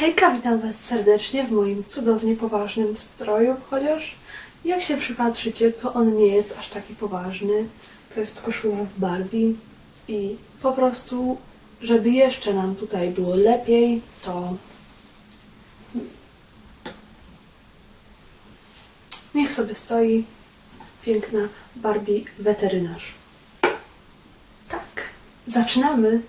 Hejka, witam Was serdecznie w moim cudownie poważnym stroju, chociaż jak się przypatrzycie, to on nie jest aż taki poważny. To jest koszula w Barbie i po prostu, żeby jeszcze nam tutaj było lepiej, to niech sobie stoi piękna Barbie weterynarz. Tak, zaczynamy!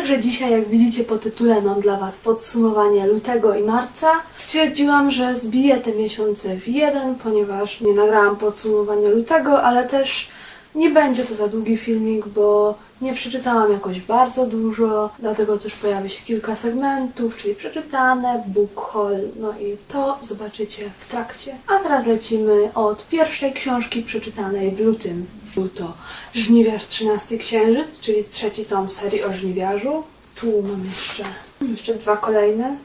Także dzisiaj, jak widzicie po tytule, mam dla Was podsumowanie lutego i marca. Stwierdziłam, że zbiję te miesiące w jeden, ponieważ nie nagrałam podsumowania lutego, ale też nie będzie to za długi filmik, bo nie przeczytałam jakoś bardzo dużo, dlatego też pojawi się kilka segmentów, czyli przeczytane, book haul, no i to zobaczycie w trakcie. A teraz lecimy od pierwszej książki przeczytanej w lutym. Był to Żniwiarz 13 Księżyc, czyli trzeci tom serii o żniwiarzu. Tu mam jeszcze, jeszcze dwa kolejne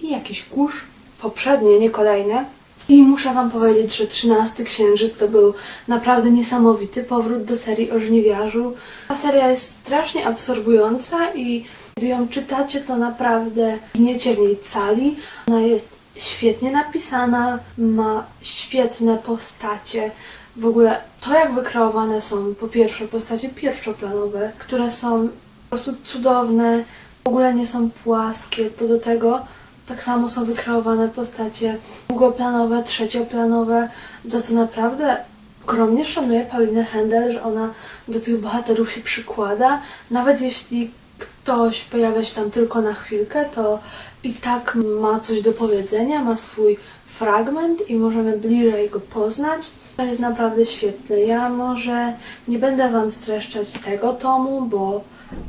i jakiś kurz. Poprzednie, nie kolejne. I muszę Wam powiedzieć, że 13 Księżyc to był naprawdę niesamowity powrót do serii o żniwiarzu. Ta seria jest strasznie absorbująca i gdy ją czytacie, to naprawdę gniecie w niej cali. Ona jest świetnie napisana, ma świetne postacie. W ogóle to, jak wykreowane są po pierwsze postacie pierwszoplanowe, które są po prostu cudowne, w ogóle nie są płaskie, to do tego tak samo są wykreowane postacie drugoplanowe, trzecioplanowe, za co naprawdę ogromnie szanuję Paulinę Händel, że ona do tych bohaterów się przykłada. Nawet jeśli ktoś pojawia się tam tylko na chwilkę, to i tak ma coś do powiedzenia, ma swój fragment i możemy bliżej go poznać. To jest naprawdę świetne. Ja może nie będę Wam streszczać tego tomu, bo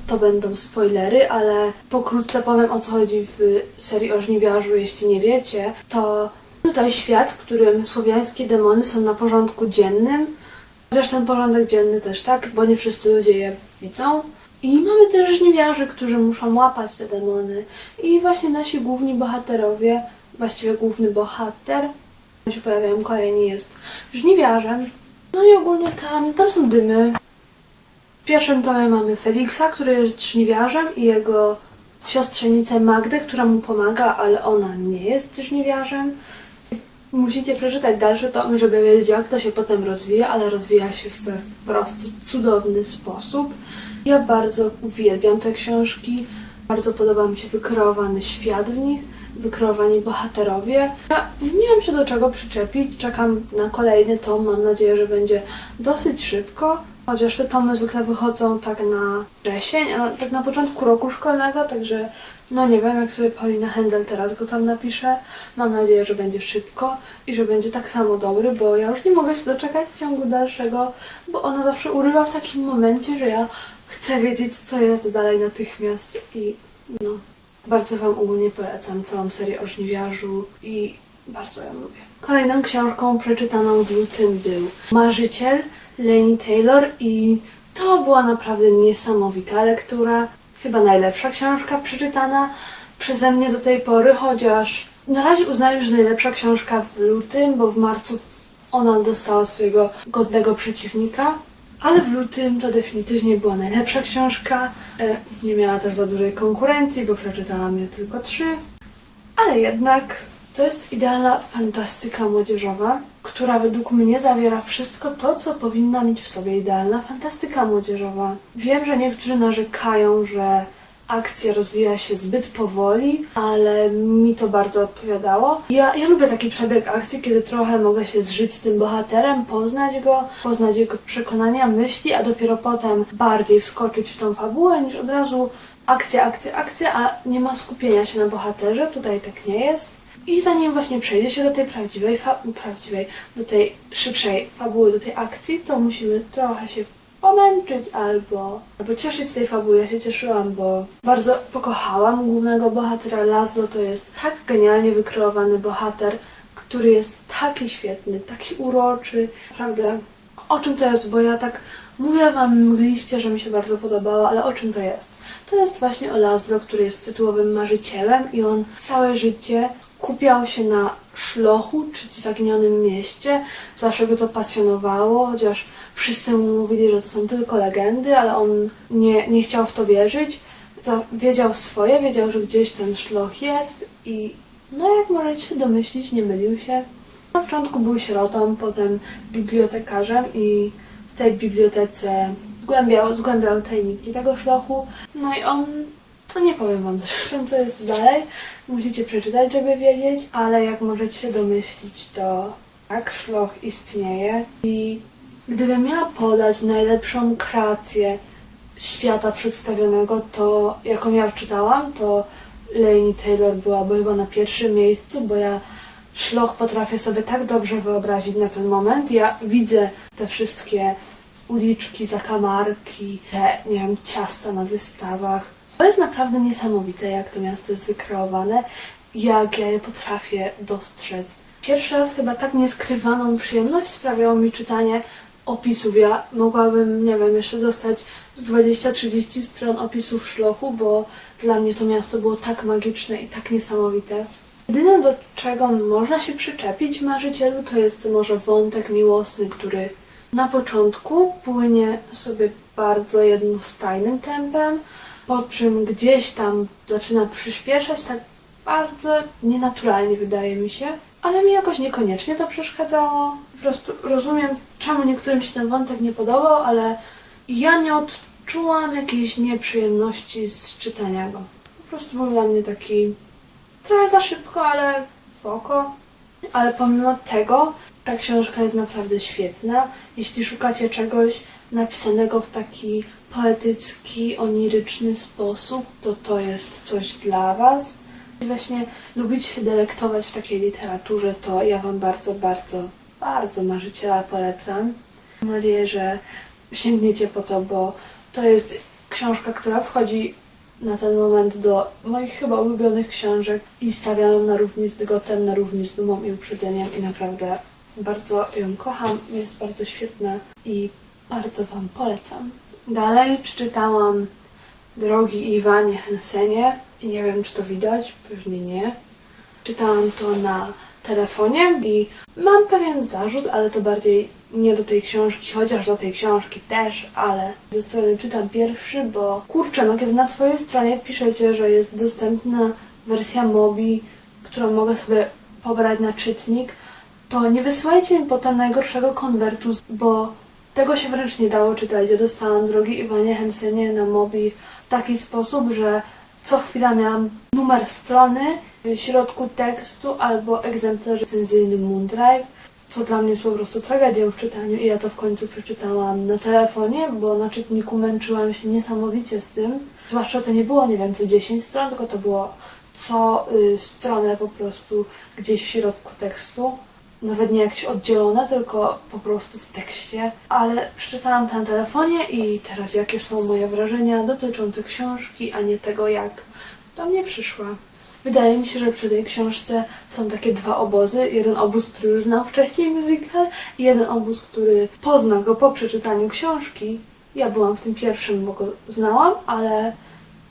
to będą spoilery, ale pokrótce powiem o co chodzi w serii o żniwiarzu, jeśli nie wiecie. To tutaj świat, w którym słowiańskie demony są na porządku dziennym, chociaż ten porządek dzienny też tak, bo nie wszyscy ludzie je widzą. I mamy też żniwiarzy, którzy muszą łapać te demony. I właśnie nasi główni bohaterowie, właściwie główny bohater, się pojawiają kolejni, jest żniwiarzem. No i ogólnie tam, tam są dymy. W pierwszym tomie mamy Feliksa, który jest żniwiarzem i jego siostrzenicę Magdę, która mu pomaga, ale ona nie jest żniwiarzem. Musicie przeczytać dalsze tomy, żeby wiedzieć, jak to się potem rozwija, ale rozwija się w po prostu cudowny sposób. Ja bardzo uwielbiam te książki. Bardzo podoba mi się wykreowany świat w nich, wykreowani bohaterowie. Ja nie mam się do czego przyczepić. Czekam na kolejny tom. Mam nadzieję, że będzie dosyć szybko. Chociaż te tomy zwykle wychodzą tak na wrzesień, a tak na początku roku szkolnego, także no nie wiem, jak sobie Paulina Händel teraz go tam napisze. Mam nadzieję, że będzie szybko i że będzie tak samo dobry, bo ja już nie mogę się doczekać ciągu dalszego, bo ona zawsze urywa w takim momencie, że ja chcę wiedzieć, co jest dalej natychmiast i no, bardzo Wam ogólnie polecam całą serię o żniwiarzu i bardzo ją lubię. Kolejną książką przeczytaną w lutym był Marzyciel Leni Taylor i to była naprawdę niesamowita lektura. Chyba najlepsza książka przeczytana przeze mnie do tej pory, chociaż na razie uznaję, że najlepsza książka w lutym, bo w marcu ona dostała swojego godnego przeciwnika. Ale w lutym to definitywnie była najlepsza książka. E, Nie miała też za dużej konkurencji, bo przeczytałam je tylko trzy. Ale jednak to jest idealna fantastyka młodzieżowa, która według mnie zawiera wszystko to, co powinna mieć w sobie idealna fantastyka młodzieżowa. Wiem, że niektórzy narzekają, że akcja rozwija się zbyt powoli, ale mi to bardzo odpowiadało. Ja, ja lubię taki przebieg akcji, kiedy trochę mogę się zżyć z tym bohaterem, poznać go, poznać jego przekonania, myśli, a dopiero potem bardziej wskoczyć w tą fabułę, niż od razu akcja, akcja, akcja, a nie ma skupienia się na bohaterze. Tutaj tak nie jest. I zanim właśnie przejdzie się do tej prawdziwej, prawdziwej, do tej szybszej fabuły, do tej akcji, to musimy trochę się pomęczyć albo, albo cieszyć z tej fabuły. Ja się cieszyłam, bo bardzo pokochałam głównego bohatera. Laszlo to jest tak genialnie wykreowany bohater, który jest taki świetny, taki uroczy. Naprawdę, o czym to jest? Bo ja tak mówię wam mgliście, że mi się bardzo podobało, ale o czym to jest? To jest właśnie o Laszlo, który jest tytułowym marzycielem i on całe życie kupiał się na szlochu, czy zaginionym mieście. Zawsze go to pasjonowało, chociaż wszyscy mu mówili, że to są tylko legendy, ale on nie, nie chciał w to wierzyć. Wiedział swoje, wiedział, że gdzieś ten szloch jest i no jak możecie się domyślić, nie mylił się. Na początku był sierotą, potem bibliotekarzem i w tej bibliotece zgłębiał, zgłębiał tajniki tego szlochu. No i on, to nie powiem wam zresztą co jest dalej, musicie przeczytać, żeby wiedzieć, ale jak możecie się domyślić, to tak, szloch istnieje i gdybym miała podać najlepszą kreację świata przedstawionego, to jaką ja czytałam, to Laini Taylor byłaby chyba na pierwszym miejscu, bo ja szloch potrafię sobie tak dobrze wyobrazić na ten moment. Ja widzę te wszystkie uliczki, zakamarki, te, nie wiem, ciasta na wystawach. To jest naprawdę niesamowite, jak to miasto jest wykreowane, jak ja je potrafię dostrzec. Pierwszy raz chyba tak nieskrywaną przyjemność sprawiało mi czytanie opisów. Ja mogłabym, nie wiem, jeszcze dostać z 20-30 stron opisów szlochu, bo dla mnie to miasto było tak magiczne i tak niesamowite. Jedyne do czego można się przyczepić w marzycielu to jest może wątek miłosny, który na początku płynie sobie bardzo jednostajnym tempem, po czym gdzieś tam zaczyna przyspieszać tak bardzo nienaturalnie wydaje mi się, ale mi jakoś niekoniecznie to przeszkadzało. Po prostu rozumiem, czemu niektórym się ten wątek nie podobał, ale ja nie odczułam jakiejś nieprzyjemności z czytania go. Po prostu był dla mnie taki trochę za szybko, ale spoko. Ale pomimo tego ta książka jest naprawdę świetna. Jeśli szukacie czegoś napisanego w taki poetycki, oniryczny sposób, to to jest coś dla Was. Jeśli właśnie lubicie się delektować w takiej literaturze, to ja Wam bardzo, bardzo, bardzo marzyciela polecam. Mam nadzieję, że sięgniecie po to, bo to jest książka, która wchodzi na ten moment do moich chyba ulubionych książek i stawiam na równi z Dygotem, na równi z Dumą i Uprzedzeniem i naprawdę bardzo ją kocham, jest bardzo świetna i bardzo Wam polecam. Dalej przeczytałam Drogi Iwanie Hensenie i nie wiem, czy to widać, pewnie nie. Czytałam to na telefonie i mam pewien zarzut, ale to bardziej nie do tej książki, chociaż do tej książki też, ale ze strony czytam pierwszy, bo kurczę, no kiedy na swojej stronie piszecie, że jest dostępna wersja Mobi, którą mogę sobie pobrać na czytnik, to nie wysyłajcie mi potem najgorszego konwertu, bo tego się wręcz nie dało czytać. Ja dostałam drogi Iwanie Hensenie na Mobi w taki sposób, że co chwila miałam numer strony, w środku tekstu albo egzemplarz recenzyjny Moondrive, co dla mnie jest po prostu tragedią w czytaniu i ja to w końcu przeczytałam na telefonie, bo na czytniku męczyłam się niesamowicie z tym. Zwłaszcza to nie było, nie wiem, co 10 stron, tylko to było co y, stronę po prostu gdzieś w środku tekstu. Nawet nie jakieś oddzielone, tylko po prostu w tekście. Ale przeczytałam to na telefonie i teraz jakie są moje wrażenia dotyczące książki, a nie tego, jak do mnie przyszła. Wydaje mi się, że przy tej książce są takie dwa obozy. Jeden obóz, który już znał wcześniej musical i jeden obóz, który pozna go po przeczytaniu książki. Ja byłam w tym pierwszym, bo go znałam, ale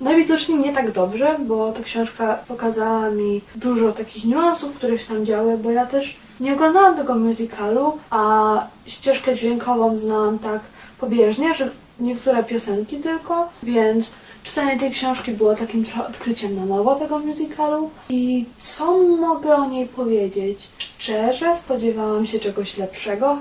najwidoczniej nie tak dobrze, bo ta książka pokazała mi dużo takich niuansów, które się tam działy, bo ja też nie oglądałam tego musicalu, a ścieżkę dźwiękową znałam tak pobieżnie, że niektóre piosenki tylko, więc czytanie tej książki było takim trochę odkryciem na nowo tego musicalu. I co mogę o niej powiedzieć? Szczerze spodziewałam się czegoś lepszego,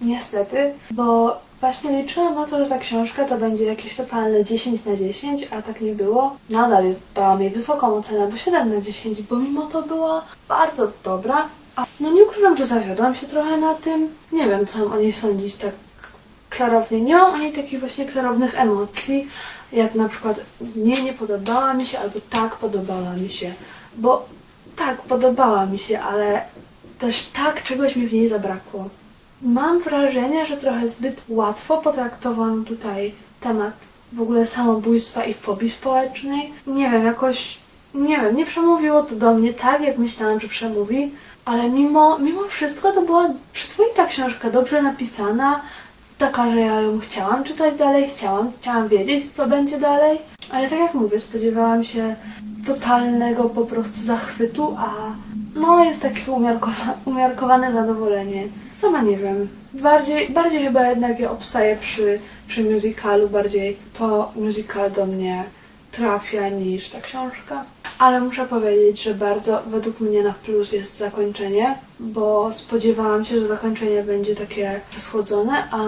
niestety, bo właśnie liczyłam na to, że ta książka to będzie jakieś totalne 10 na 10, a tak nie było. Nadal dałam jej wysoką ocenę, bo 7 na 10, bo mimo to była bardzo dobra. A no nie ukrywam, że zawiodłam się trochę na tym. Nie wiem, co mam o niej sądzić tak klarownie. Nie mam o niej takich właśnie klarownych emocji, jak na przykład nie, nie podobała mi się, albo tak, podobała mi się. Bo tak, podobała mi się, ale też tak czegoś mi w niej zabrakło. Mam wrażenie, że trochę zbyt łatwo potraktowano tutaj temat w ogóle samobójstwa i fobii społecznej. Nie wiem, jakoś, nie wiem, nie przemówiło to do mnie tak, jak myślałam, że przemówi, ale mimo, mimo wszystko to była przyzwoita książka, dobrze napisana, taka, że ja ją chciałam czytać dalej, chciałam, chciałam wiedzieć, co będzie dalej. Ale tak jak mówię, spodziewałam się totalnego po prostu zachwytu, a no jest takie umiarkowa- umiarkowane zadowolenie. Sama nie wiem. Bardziej, bardziej chyba jednak ja obstaję przy, przy musicalu, bardziej to musical do mnie trafia niż ta książka. Ale muszę powiedzieć, że bardzo według mnie na plus jest zakończenie, bo spodziewałam się, że zakończenie będzie takie rozchłodzone, a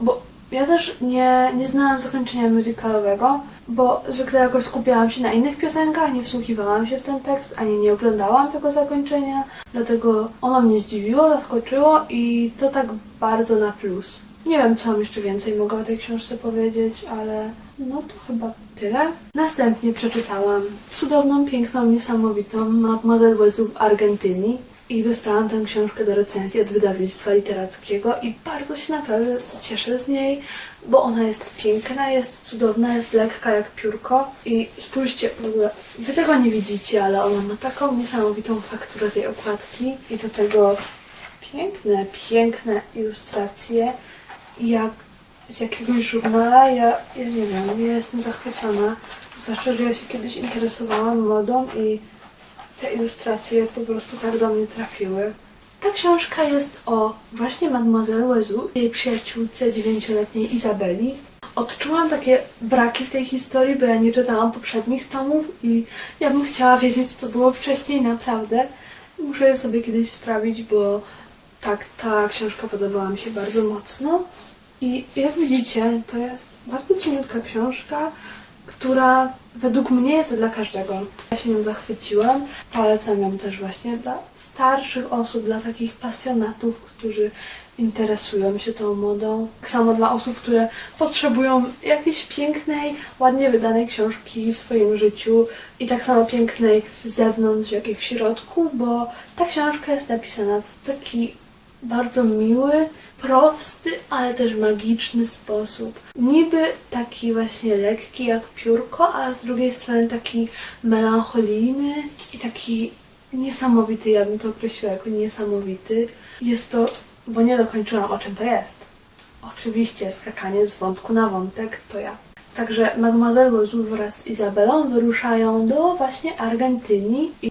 bo ja też nie, nie znałam zakończenia musicalowego, bo zwykle jakoś skupiałam się na innych piosenkach, nie wsłuchiwałam się w ten tekst, ani nie oglądałam tego zakończenia, dlatego ono mnie zdziwiło, zaskoczyło i to tak bardzo na plus. Nie wiem, co jeszcze więcej mogę o tej książce powiedzieć, ale no to chyba tyle. Następnie przeczytałam cudowną, piękną, niesamowitą Mademoiselle Wezu w Argentyni i dostałam tę książkę do recenzji od wydawnictwa literackiego i bardzo się naprawdę cieszę z niej, bo ona jest piękna, jest cudowna, jest lekka jak piórko i spójrzcie, w ogóle wy tego nie widzicie, ale ona ma taką niesamowitą fakturę tej okładki i do tego piękne, piękne ilustracje jak z jakiegoś żurnala, ja, ja nie wiem, ja jestem zachwycona. Zwłaszcza, że ja się kiedyś interesowałam modą i te ilustracje po prostu tak do mnie trafiły. Ta książka jest o właśnie Mademoiselle Wezu, jej przyjaciółce dziewięcioletniej Izabeli. Odczułam takie braki w tej historii, bo ja nie czytałam poprzednich tomów i ja bym chciała wiedzieć, co było wcześniej naprawdę. Muszę je sobie kiedyś sprawić, bo tak, ta książka podobała mi się bardzo mocno. I jak widzicie, to jest bardzo cieniutka książka, która według mnie jest dla każdego. Ja się nią zachwyciłam. Polecam ją też właśnie dla starszych osób, dla takich pasjonatów, którzy interesują się tą modą. Tak samo dla osób, które potrzebują jakiejś pięknej, ładnie wydanej książki w swoim życiu i tak samo pięknej z zewnątrz, jak i w środku, bo ta książka jest napisana w taki bardzo miły, prosty, ale też magiczny sposób. Niby taki właśnie lekki jak piórko, a z drugiej strony taki melancholijny i taki niesamowity, ja bym to określiła jako niesamowity. Jest to, bo nie dokończyłam o czym to jest. Oczywiście skakanie z wątku na wątek to ja. Także Mademoiselle Wozu wraz z Izabelą wyruszają do właśnie Argentyni. I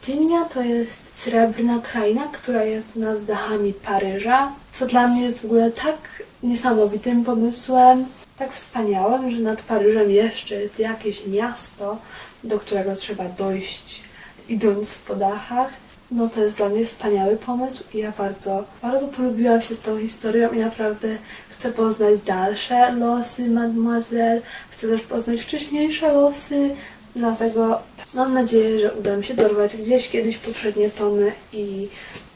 Argentynia to jest srebrna kraina, która jest nad dachami Paryża, co dla mnie jest w ogóle tak niesamowitym pomysłem, tak wspaniałym, że nad Paryżem jeszcze jest jakieś miasto, do którego trzeba dojść idąc po dachach. No to jest dla mnie wspaniały pomysł i ja bardzo, bardzo polubiłam się z tą historią i naprawdę chcę poznać dalsze losy Mademoiselle, chcę też poznać wcześniejsze losy, dlatego mam nadzieję, że uda mi się dorwać gdzieś kiedyś poprzednie tomy i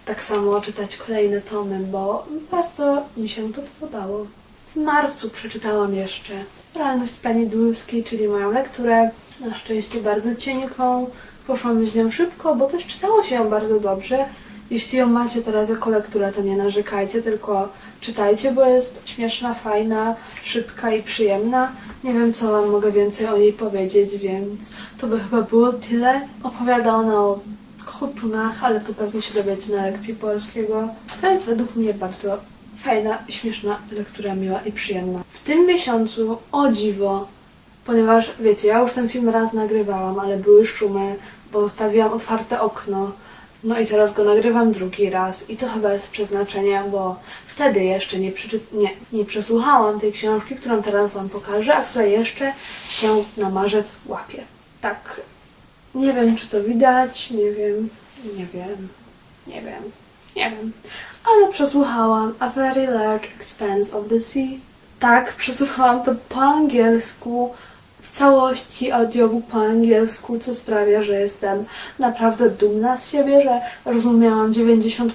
tak samo czytać kolejne tomy, bo bardzo mi się to podobało. W marcu przeczytałam jeszcze Realność Pani Dulskiej, czyli moją lekturę, na szczęście bardzo cienką. Poszło mi z nią szybko, bo też czytało się ją bardzo dobrze. Jeśli ją macie teraz jako lekturę, to nie narzekajcie, tylko czytajcie, bo jest śmieszna, fajna, szybka i przyjemna. Nie wiem, co Wam mogę więcej o niej powiedzieć, więc to by chyba było tyle. Opowiada ona o kotunach, ale to pewnie się dowiecie na lekcji polskiego. To jest według mnie bardzo fajna, śmieszna lektura, miła i przyjemna. W tym miesiącu, o dziwo, ponieważ wiecie, ja już ten film raz nagrywałam, ale były szumy, bo zostawiłam otwarte okno. No i teraz go nagrywam drugi raz i to chyba jest przeznaczenie, bo wtedy jeszcze nie, przeczy- nie, nie przesłuchałam tej książki, którą teraz Wam pokażę, a która jeszcze się na marzec łapie. Tak, nie wiem czy to widać, nie wiem, nie wiem, nie wiem, nie wiem. Ale przesłuchałam A Very Large Expanse of the Sea. Tak, przesłuchałam to po angielsku, w całości audiobook po angielsku, co sprawia, że jestem naprawdę dumna z siebie, że rozumiałam 90%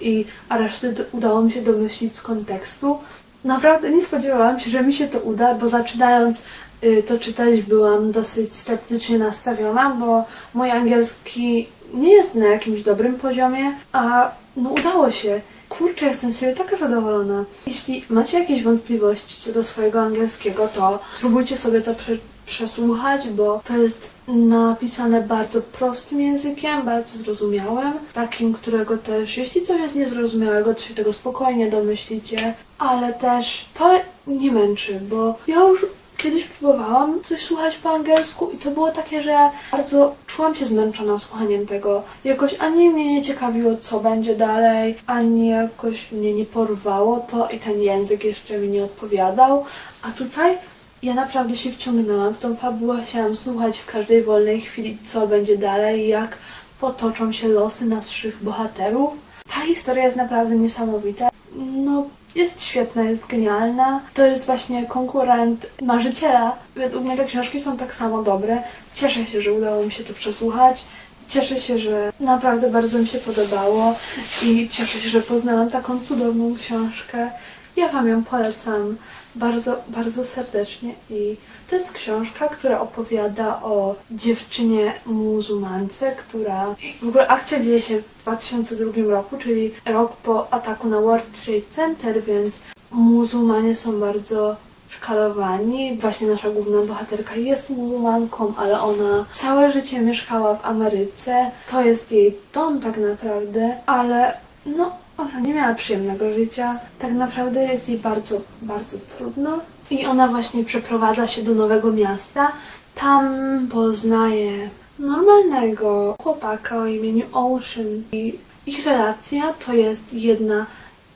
i a resztę d- udało mi się domyślić z kontekstu. Naprawdę nie spodziewałam się, że mi się to uda, bo zaczynając y, to czytać byłam dosyć sceptycznie nastawiona, bo mój angielski nie jest na jakimś dobrym poziomie, a no udało się. Kurczę, jestem z siebie taka zadowolona. Jeśli macie jakieś wątpliwości co do swojego angielskiego, to spróbujcie sobie to prze przesłuchać, bo to jest napisane bardzo prostym językiem, bardzo zrozumiałym, takim, którego też, jeśli coś jest niezrozumiałego, to się tego spokojnie domyślicie, ale też to nie męczy, bo ja już kiedyś próbowałam coś słuchać po angielsku i to było takie, że bardzo czułam się zmęczona słuchaniem tego. Jakoś ani mnie nie ciekawiło, co będzie dalej, ani jakoś mnie nie porwało to i ten język jeszcze mi nie odpowiadał. A tutaj ja naprawdę się wciągnęłam w tą fabułę, chciałam słuchać w każdej wolnej chwili, co będzie dalej, jak potoczą się losy naszych bohaterów. Ta historia jest naprawdę niesamowita. No, jest świetna, jest genialna. To jest właśnie konkurent marzyciela. Według mnie te książki są tak samo dobre. Cieszę się, że udało mi się to przesłuchać. Cieszę się, że naprawdę bardzo mi się podobało i cieszę się, że poznałam taką cudowną książkę. Ja Wam ją polecam bardzo, bardzo serdecznie i to jest książka, która opowiada o dziewczynie muzułmance, która w ogóle akcja dzieje się w 2002 roku, czyli rok po ataku na World Trade Center, więc muzułmanie są bardzo szkalowani. Właśnie nasza główna bohaterka jest muzułmanką, ale ona całe życie mieszkała w Ameryce. To jest jej dom tak naprawdę, ale no ona nie miała przyjemnego życia. Tak naprawdę jest jej bardzo, bardzo trudno. I ona właśnie przeprowadza się do nowego miasta. Tam poznaje normalnego chłopaka o imieniu Ocean. I ich relacja to jest jedna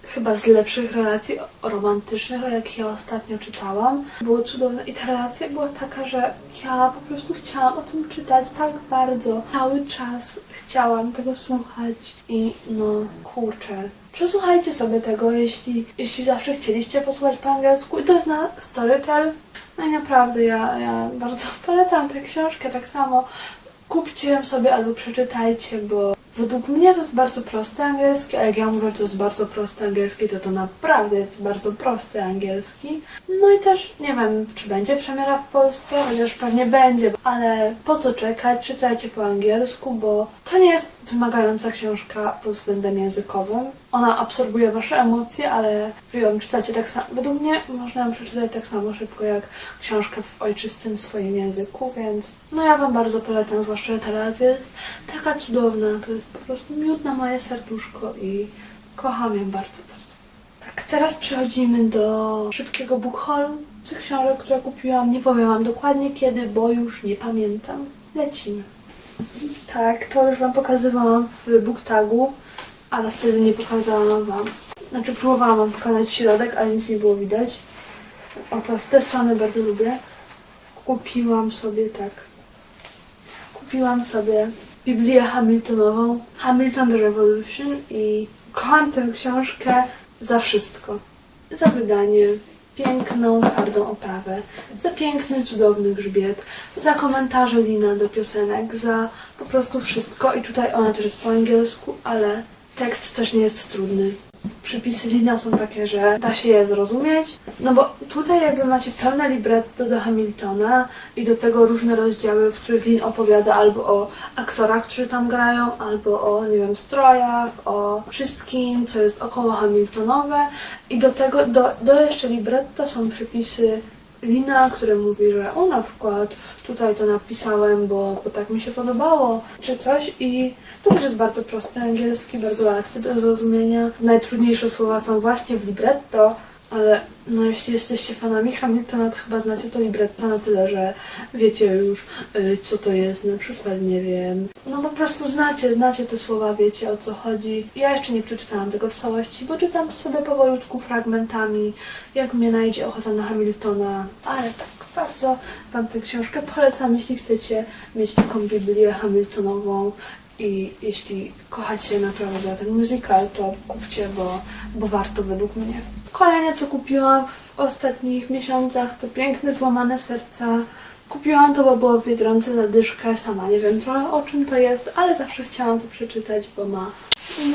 chyba z lepszych relacji romantycznych, o jakich ja ostatnio czytałam. Było cudowne i ta relacja była taka, że ja po prostu chciałam o tym czytać tak bardzo. Cały czas chciałam tego słuchać i no kurczę. Przesłuchajcie sobie tego, jeśli, jeśli zawsze chcieliście posłuchać po angielsku i to jest na Storytel. No i naprawdę ja, ja bardzo polecam tę książkę tak samo. Kupcie ją sobie albo przeczytajcie, bo według mnie to jest bardzo prosty angielski, a jak ja mówię, że to jest bardzo prosty angielski, to to naprawdę jest bardzo prosty angielski. No i też nie wiem, czy będzie premiera w Polsce, chociaż pewnie będzie, ale po co czekać, czytajcie po angielsku, bo to nie jest wymagająca książka pod względem językowym. Ona absorbuje wasze emocje, ale wy ją czytacie tak samo. Według mnie można ją przeczytać tak samo szybko jak książkę w ojczystym swoim języku, więc no ja wam bardzo polecam, zwłaszcza, że ta relacja jest taka cudowna. To jest po prostu miód na moje serduszko i kocham ją bardzo, bardzo. Tak, teraz przechodzimy do szybkiego book haulu z książek, które kupiłam. Nie powiem wam dokładnie kiedy, bo już nie pamiętam. Lecimy. Tak, to już Wam pokazywałam w booktagu, ale wtedy nie pokazałam Wam. Znaczy próbowałam Wam pokazać środek, ale nic nie było widać. Oto te strony bardzo lubię. Kupiłam sobie tak. Kupiłam sobie Biblię Hamiltonową, Hamilton the Revolution i kocham tę książkę za wszystko. Za wydanie, piękną, twardą oprawę, za piękny, cudowny grzbiet, za komentarze Lina do piosenek, za po prostu wszystko. I tutaj ona też jest po angielsku, ale tekst też nie jest trudny. Przypisy Lina są takie, że da się je zrozumieć, no bo tutaj jakby macie pełne libretto do Hamiltona i do tego różne rozdziały, w których Lin opowiada albo o aktorach, którzy tam grają, albo o, nie wiem, strojach, o wszystkim, co jest około Hamiltonowe. I do tego, do, do jeszcze libretto są przypisy Lina, który mówi, że o na przykład tutaj to napisałem, bo, bo tak mi się podobało, czy coś i to też jest bardzo prosty angielski, bardzo łatwy do zrozumienia. Najtrudniejsze słowa są właśnie w libretto, ale no jeśli jesteście fanami Hamiltona, to chyba znacie to libretto na tyle, że wiecie już y, co to jest, na przykład nie wiem. No po prostu znacie, znacie te słowa, wiecie o co chodzi. Ja jeszcze nie przeczytałam tego w całości, bo czytam sobie powolutku fragmentami, jak mnie najdzie ochota na Hamiltona, ale tak bardzo Wam tę książkę polecam, jeśli chcecie mieć taką Biblię Hamiltonową i jeśli kochacie naprawdę ten musical, to kupcie, bo, bo warto według mnie. Kolejne co kupiłam w ostatnich miesiącach to piękne złamane serca. Kupiłam to, bo było w Biedronce za dyszkę. Sama nie wiem trochę o czym to jest, ale zawsze chciałam to przeczytać, bo ma,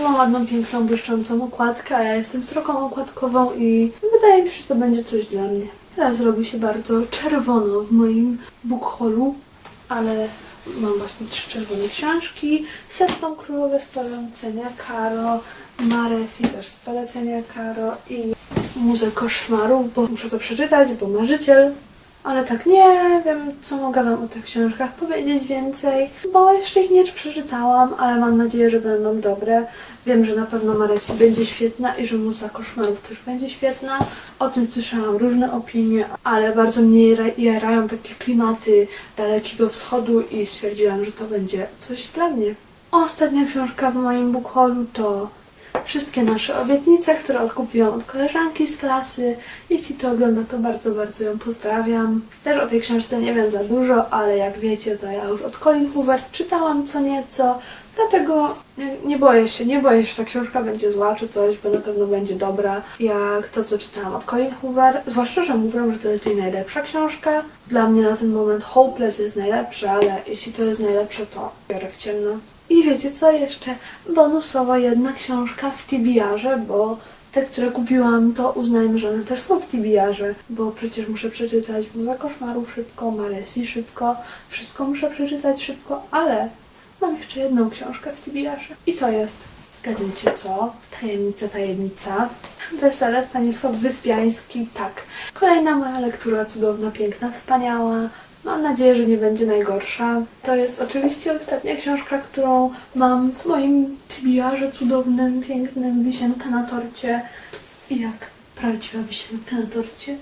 ma ładną, piękną, błyszczącą okładkę, a ja jestem stroką okładkową i wydaje mi się, że to będzie coś dla mnie. Teraz robi się bardzo czerwono w moim bookholu, ale mam właśnie trzy czerwone książki. Setną królowę z polecenia Karo, Maresi też z polecenia Karo i Muzę Koszmarów, bo muszę to przeczytać, bo marzyciel. Ale tak nie wiem, co mogę Wam o tych książkach powiedzieć więcej, bo jeszcze ich nie przeczytałam, ale mam nadzieję, że będą dobre. Wiem, że na pewno Maresi będzie świetna i że Muza Koszmarów też będzie świetna. O tym słyszałam różne opinie, ale bardzo mnie jara- jarają takie klimaty Dalekiego Wschodu i stwierdziłam, że to będzie coś dla mnie. Ostatnia książka w moim bookhaulu to wszystkie nasze obietnice, które odkupiłam od koleżanki z klasy. Jeśli to ogląda, to bardzo, bardzo ją pozdrawiam. Też o tej książce nie wiem za dużo, ale jak wiecie, to ja już od Colin Hoover czytałam co nieco, dlatego nie, nie boję się, nie boję się, że ta książka będzie zła czy coś, bo na pewno będzie dobra, jak to, co czytałam od Colin Hoover. Zwłaszcza, że mówią, że to jest jej najlepsza książka. Dla mnie na ten moment Hopeless jest najlepsza, ale jeśli to jest najlepsze, to biorę w ciemno. I wiecie co jeszcze? Bonusowa jedna książka w TBR-ze, bo te, które kupiłam, to uznajmy, że one też są w TBR-ze, bo przecież muszę przeczytać Muza Koszmarów szybko, Maresi szybko, wszystko muszę przeczytać szybko, ale mam jeszcze jedną książkę w TBR-ze i to jest, zgadnijcie co? Tajemnica, tajemnica. Wesele Stanisław Wyspiański, tak. Kolejna moja lektura, cudowna, piękna, wspaniała. Mam nadzieję, że nie będzie najgorsza. To jest oczywiście ostatnia książka, którą mam w moim TBR-ze cudownym, pięknym, wisienka na torcie. I jak prawdziwa wisienka na torcie.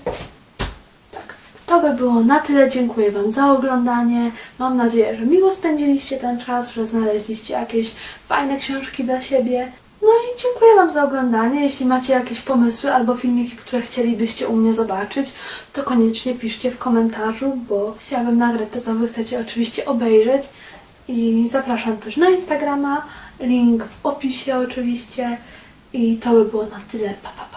Tak. To by było na tyle. Dziękuję Wam za oglądanie. Mam nadzieję, że miło spędziliście ten czas, że znaleźliście jakieś fajne książki dla siebie. No i dziękuję Wam za oglądanie. Jeśli macie jakieś pomysły albo filmiki, które chcielibyście u mnie zobaczyć, to koniecznie piszcie w komentarzu, bo chciałabym nagrać to, co Wy chcecie oczywiście obejrzeć. I zapraszam też na Instagrama, link w opisie oczywiście. I to by było na tyle. Pa, pa, pa.